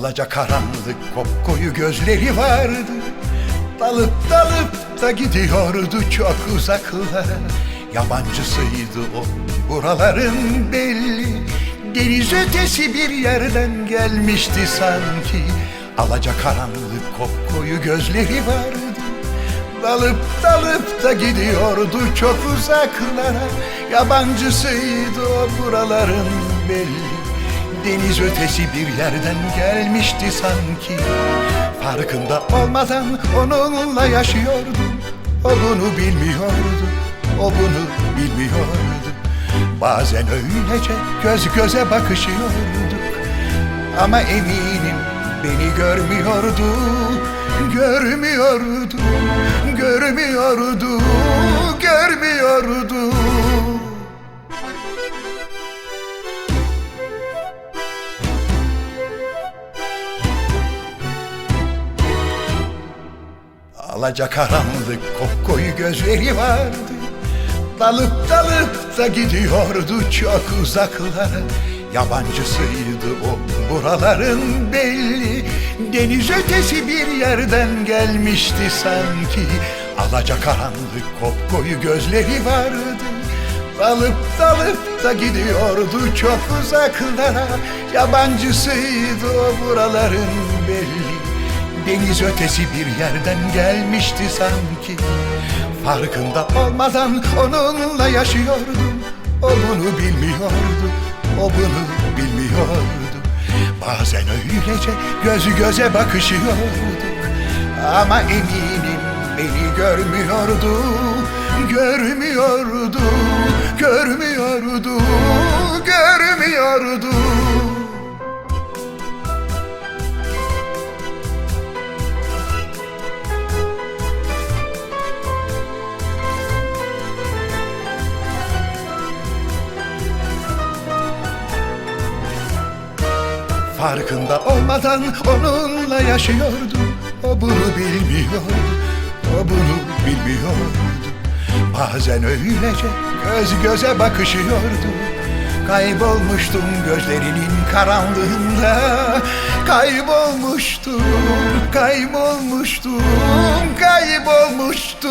Alaca karanlık kopkoyu gözleri vardı. Dalıp dalıp da gidiyordu çok uzaklara. Yabancısıydı o buraların belli. Deniz ötesi bir yerden gelmişti sanki. Alaca karanlık kopkoyu gözleri vardı. Dalıp dalıp da gidiyordu çok uzaklara. Yabancısıydı o buraların belli Deniz ötesi bir yerden gelmişti sanki. Farkında olmadan onunla yaşıyordum O bunu bilmiyordu, o bunu bilmiyordu. Bazen öylece göz göze bakışıyorduk Ama eminim beni görmüyordu Görmüyordu, görmüyordu, görmüyordu Alaca karanlık kopkoyu gözleri vardı. Dalıp dalıp da gidiyordu çok uzaklara. Yabancısıydı o buraların belli. Deniz ötesi bir yerden gelmişti sanki. Alaca karanlık kopkoyu gözleri vardı. Dalıp dalıp da gidiyordu çok uzaklara. Yabancısıydı o buraların belli Deniz ötesi bir yerden gelmişti sanki. Farkında olmadan onunla yaşıyordum. O bunu bilmiyordu, o bunu bilmiyordu. Bazen öylece göz göze bakışıyorduk Ama eminim beni görmüyordu Görmüyordu, görmüyordu, Farkında olmadan onunla yaşıyordum O bunu bilmiyordu, o bunu bilmiyordu. Bazen öylece göz göze bakışıyorduk Kaybolmuştum gözlerinin karanlığında. Kaybolmuştum, kaybolmuştum, kaybolmuştum